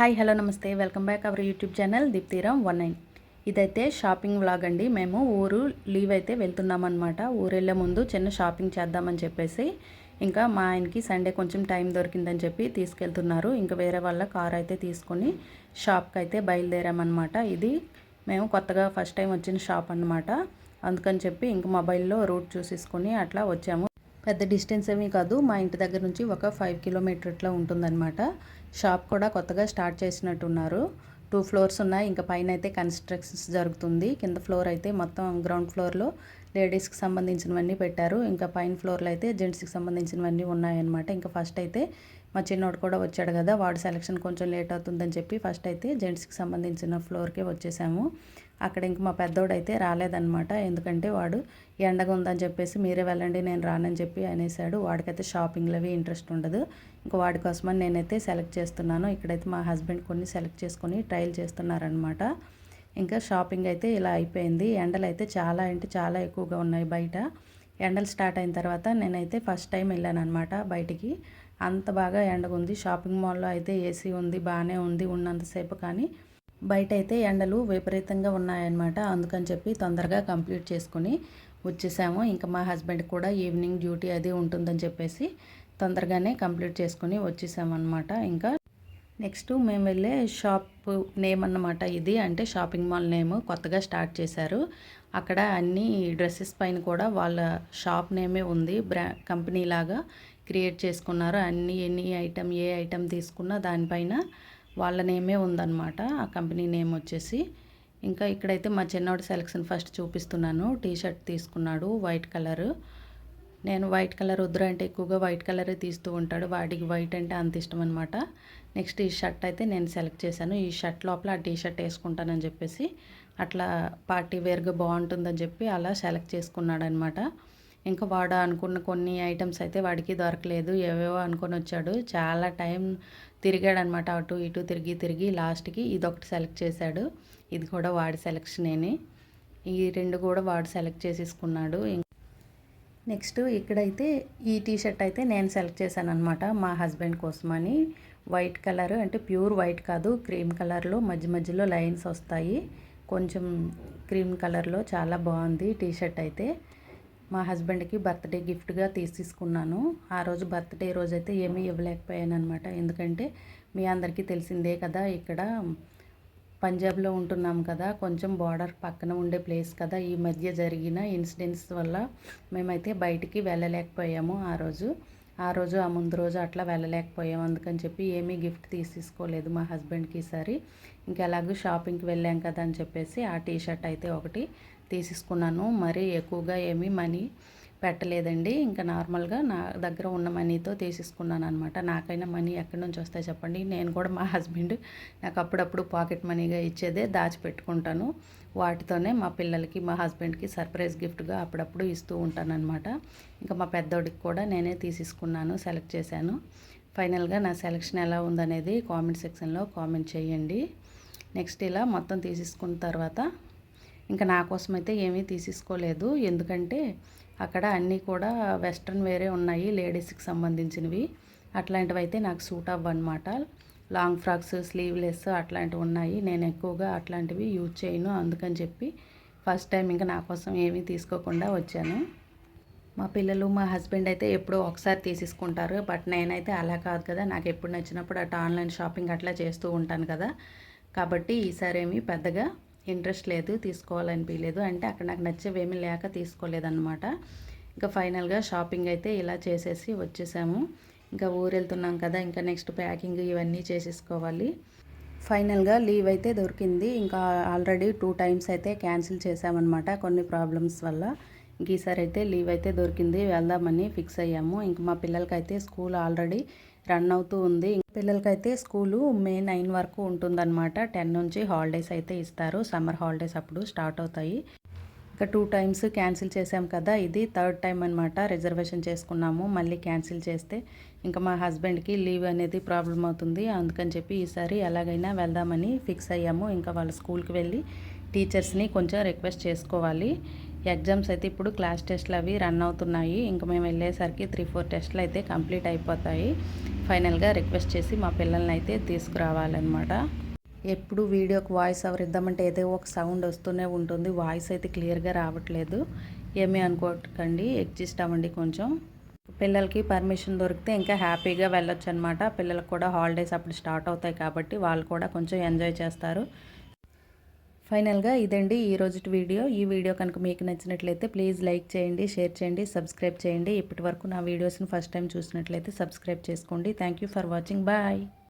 Hi hello నమస్తే. Welcome back our YouTube channel Deepthiram one nine. ఇదైతే shopping vlog అండి. మేము ఊరు లీవ్ అయితే వెళ్తున్నామన్నమాట. ఊరు వెళ్ళే ముందు చిన్న షాపింగ్ చేద్దామని చెప్పేసి ఇంకా మా ఆయనకి సండే కొంచెం టైం దొరికిందని చెప్పి తీసుకెళ్తున్నారు. ఇంకా వేరే వాళ్ళ కార్ అయితే తీసుకొని షాప్కి అయితే బయలుదేరామన్నమాట. ఇది మేము కొత్తగా ఫస్ట్ టైం వచ్చిన షాప్ అనమాట అందుకని చెప్పి ఇంక మొబైల్లో రూట్ చూసేసుకొని అట్లా వచ్చాము. పెద్ద డిస్టెన్స్ ఏమీ కాదు. మా ఇంటి దగ్గర నుంచి ఒక ఫైవ్ కిలోమీటర్ ఇట్లా ఉంటుందన్నమాట. షాప్ కూడా కొత్తగా స్టార్ట్ చేసినట్టున్నారు. టూ ఫ్లోర్స్ ఉన్నాయి. ఇంకా పైన అయితే కన్స్ట్రక్షన్స్ జరుగుతుంది. కింద ఫ్లోర్ అయితే మొత్తం గ్రౌండ్ ఫ్లోర్లో లేడీస్కి సంబంధించినవన్నీ పెట్టారు. ఇంకా పైన ఫ్లోర్లో అయితే జెంట్స్కి సంబంధించినవన్నీ ఉన్నాయన్నమాట. ఇంకా ఫస్ట్ అయితే మా చిన్నోడు కూడా వచ్చాడు కదా వాడు సెలక్షన్ కొంచెం లేట్ అవుతుందని చెప్పి ఫస్ట్ అయితే జెంట్స్కి సంబంధించిన ఫ్లోర్కే వచ్చేసాము. అక్కడ ఇంక మా పెద్దోడైతే అయితే రాలేదనమాట ఎందుకంటే వాడు ఎండగా ఉందని చెప్పేసి మీరే వెళ్ళండి నేను రానని చెప్పి అనేసాడు. వాడికైతే షాపింగ్లో అవి ఇంట్రెస్ట్ ఉండదు. ఇంకా వాడి కోసమని నేనైతే సెలెక్ట్ చేస్తున్నాను. ఇక్కడైతే మా హస్బెండ్ కొన్ని సెలెక్ట్ చేసుకొని ట్రయల్ చేస్తున్నారనమాట ఇంకా షాపింగ్ అయితే ఇలా అయిపోయింది. ఎండలు అయితే చాలా అంటే చాలా ఎక్కువగా ఉన్నాయి బయట. ఎండలు స్టార్ట్ అయిన తర్వాత నేనైతే ఫస్ట్ టైం వెళ్ళాను అనమాట బయటికి. అంత బాగా ఎండగా ఉంది షాపింగ్ మాల్లో అయితే ఏసీ ఉంది బాగానే ఉంది ఉన్నంతసేపు కానీ బయట అయితే ఎండలు విపరీతంగా ఉన్నాయన్నమాట. అందుకని చెప్పి తొందరగా కంప్లీట్ చేసుకొని వచ్చేసాము. ఇంకా మా హస్బెండ్ కూడా ఈవినింగ్ డ్యూటీ అది ఉంటుందని చెప్పేసి తొందరగానే కంప్లీట్ చేసుకొని వచ్చేసామన్నమాట. ఇంకా నెక్స్ట్ మేము వెళ్ళే షాప్ నేమ్ అన్నమాట ఇది. అంటే షాపింగ్ మాల్ నేమ్ కొత్తగా స్టార్ట్ చేశారు. అక్కడ అన్ని డ్రెస్సెస్ పైన కూడా వాళ్ళ షాప్ నేమే ఉంది. బ్రా కంపెనీ లాగా క్రియేట్ చేసుకున్నారు. అన్ని ఎన్ని ఐటమ్ ఏ ఐటమ్ తీసుకున్నా దానిపైన వాళ్ళ నేమే ఉందన్నమాట. ఆ కంపెనీ నేమ్ వచ్చేసి. ఇంకా ఇక్కడైతే మా చిన్నోడి సెలక్షన్ ఫస్ట్ చూపిస్తున్నాను. టీ షర్ట్ తీసుకున్నాడు వైట్ కలరు. నేను వైట్ కలర్ వద్దురు అంటే ఎక్కువగా వైట్ కలరే తీస్తూ ఉంటాడు. వాడికి వైట్ అంటే అంత ఇష్టం అనమాట నెక్స్ట్ ఈ షర్ట్ అయితే నేను సెలెక్ట్ చేశాను. ఈ షర్ట్ లోపల ఆ టీ షర్ట్ వేసుకుంటానని చెప్పేసి అట్లా పార్టీ వేర్గా బాగుంటుందని చెప్పి అలా సెలెక్ట్ చేసుకున్నాడు అనమాట ఇంకా వాడు అనుకున్న కొన్ని ఐటమ్స్ అయితే వాడికి దొరకలేదు ఏవేవో అనుకొని వచ్చాడు. చాలా టైం తిరిగాడు అనమాట అటు ఇటు తిరిగి తిరిగి. లాస్ట్కి ఇది ఒకటి సెలెక్ట్ చేశాడు. ఇది కూడా వాడి సెలెక్షనేని. ఈ రెండు కూడా వాడు సెలెక్ట్ చేసేసుకున్నాడు. నెక్స్ట్ ఇక్కడైతే ఈ టీ షర్ట్ అయితే నేను సెలెక్ట్ చేశాను అనమాట మా హస్బెండ్ కోసమని. వైట్ కలర్ అంటే ప్యూర్ వైట్ కాదు క్రీమ్ కలర్లో మధ్య మధ్యలో లైన్స్ వస్తాయి. కొంచెం క్రీమ్ కలర్లో చాలా బాగుంది టీ షర్ట్ అయితే. మా హస్బెండ్కి బర్త్డే గిఫ్ట్గా తీసేసుకున్నాను. ఆ రోజు బర్త్డే రోజు అయితే ఏమీ ఇవ్వలేకపోయాను అనమాట ఎందుకంటే మీ అందరికీ తెలిసిందే కదా ఇక్కడ పంజాబ్లో ఉంటున్నాం కదా కొంచెం బార్డర్ పక్కన ఉండే ప్లేస్ కదా ఈ మధ్య జరిగిన ఇన్సిడెంట్స్ వల్ల మేమైతే బయటికి వెళ్ళలేకపోయాము ఆ రోజు. ఆ రోజు ఆ ముందు రోజు అట్లా వెళ్ళలేకపోయాము అందుకని చెప్పి ఏమీ గిఫ్ట్ తీసుకోలేదు మా హస్బెండ్కి ఈసారి ఇంకెలాగూ షాపింగ్కి వెళ్ళాం కదా అని చెప్పేసి ఆ టీ షర్ట్ అయితే ఒకటి తీసేసుకున్నాను. మరీ ఎక్కువగా ఏమీ మనీ పెట్టలేదండి. ఇంకా నార్మల్గా నా దగ్గర ఉన్న మనీతో తీసేసుకున్నాను అనమాట నాకైనా మనీ ఎక్కడి నుంచి వస్తాయి చెప్పండి. నేను కూడా మా హస్బెండ్ నాకు అప్పుడప్పుడు పాకెట్ మనీగా ఇచ్చేదే దాచిపెట్టుకుంటాను. వాటితోనే మా పిల్లలకి మా హస్బెండ్కి సర్ప్రైజ్ గిఫ్ట్గా అప్పుడప్పుడు ఇస్తూ ఉంటాను అనమాట ఇంకా మా పెద్దోడికి కూడా నేనే తీసేసుకున్నాను సెలెక్ట్ చేశాను. ఫైనల్గా నా సెలెక్షన్ ఎలా ఉందనేది కామెంట్ సెక్షన్లో కామెంట్ చేయండి. నెక్స్ట్ ఇలా మొత్తం తీసేసుకున్న తర్వాత ఇంకా నా కోసం అయితే ఏమీ తీసేసుకోలేదు. ఎందుకంటే అక్కడ అన్నీ కూడా వెస్ట్రన్ వేరే ఉన్నాయి లేడీస్కి సంబంధించినవి. అట్లాంటివి అయితే నాకు సూట్ అవ్వనమాట. లాంగ్ ఫ్రాక్స్ స్లీవ్లెస్ అట్లాంటివి ఉన్నాయి. నేను ఎక్కువగా అట్లాంటివి యూజ్ చేయను. అందుకని చెప్పి ఫస్ట్ టైం ఇంకా నా కోసం ఏమీ తీసుకోకుండా వచ్చాను. మా పిల్లలు మా హస్బెండ్ అయితే ఎప్పుడో ఒకసారి తీసేసుకుంటారు. బట్ నేనైతే అలా కాదు కదా. నాకు ఎప్పుడు నచ్చినప్పుడు అటు ఆన్లైన్ షాపింగ్ అట్లా చేస్తూ ఉంటాను కదా. కాబట్టి ఈసారి ఏమీ పెద్దగా ఇంట్రెస్ట్ లేదు తీసుకోవాలనిపించలేదు అంటే అక్కడ నాకు నచ్చేవేమీ లేక తీసుకోలేదన్నమాట. ఇంకా ఫైనల్గా షాపింగ్ అయితే ఇలా చేసేసి వచ్చేసాము. ఇంకా ఊరు వెళ్తున్నాం కదా ఇంకా నెక్స్ట్ ప్యాకింగ్ ఇవన్నీ చేసేసుకోవాలి. ఫైనల్గా లీవ్ అయితే దొరికింది. ఇంకా ఆల్రెడీ టూ టైమ్స్ అయితే క్యాన్సిల్ చేసామన్నమాట కొన్ని ప్రాబ్లమ్స్ వల్ల. ఇంక ఈసారి అయితే లీవ్ అయితే దొరికింది. వెళ్దామని ఫిక్స్ అయ్యాము. ఇంక మా పిల్లలకైతే స్కూల్ ఆల్రెడీ రన్ అవుతూ ఉంది. పిల్లలకైతే స్కూలు మే నైన్ వరకు ఉంటుందన్నమాట. టెన్ నుంచి హాలిడేస్ అయితే ఇస్తారు. సమ్మర్ హాలిడేస్ అప్పుడు స్టార్ట్ అవుతాయి. ఇంకా టూ టైమ్స్ క్యాన్సిల్ చేసాం కదా ఇది థర్డ్ టైం అనమాట రిజర్వేషన్ చేసుకున్నాము మళ్ళీ క్యాన్సిల్ చేస్తే ఇంకా మా హస్బెండ్కి లీవ్ అనేది ప్రాబ్లం అవుతుంది అందుకని చెప్పి ఈసారి ఎలాగైనా వెళ్దామని ఫిక్స్ అయ్యాము ఇంకా వాళ్ళ స్కూల్కి వెళ్ళి టీచర్స్ని కొంచెం రిక్వెస్ట్ చేసుకోవాలి. ఎగ్జామ్స్ అయితే ఇప్పుడు క్లాస్ టెస్ట్లు అవి రన్ అవుతున్నాయి ఇంకా మేము వెళ్ళేసరికి త్రీ ఫోర్ టెస్ట్లు అయితే కంప్లీట్ అయిపోతాయి. ఫైనల్గా రిక్వెస్ట్ చేసి మా పిల్లల్ని అయితే తీసుకురావాలన్నమాట. ఎప్పుడు వీడియోకి వాయిస్ ఓవర్ ఇద్దామంటే ఏదో ఒక సౌండ్ వస్తూనే ఉంటుంది. వాయిస్ అయితే క్లియర్గా రావట్లేదు. ఏమీ అనుకోకండి. ఎగ్జిస్ట్ అవ్వండి కొంచెం. పిల్లలకి పర్మిషన్ దొరికితే ఇంకా హ్యాపీగా వెళ్ళొచ్చు అనమాట పిల్లలకు కూడా హాలిడేస్ అప్పుడు స్టార్ట్ అవుతాయి కాబట్టి వాళ్ళు కూడా కొంచెం ఎంజాయ్ చేస్తారు. ఫైనల్గా ఇదండి ఈ రోజు వీడియో. ఈ వీడియో కనుక మీకు నచ్చినట్లయితే ప్లీజ్ లైక్ చేయండి షేర్ చేయండి సబ్స్క్రైబ్ చేయండి. ఇప్పటి వరకు నా వీడియోస్ని ఫస్ట్ టైం చూసినట్లయితే సబ్స్క్రైబ్ చేసుకోండి. Thank for watching. బాయ్.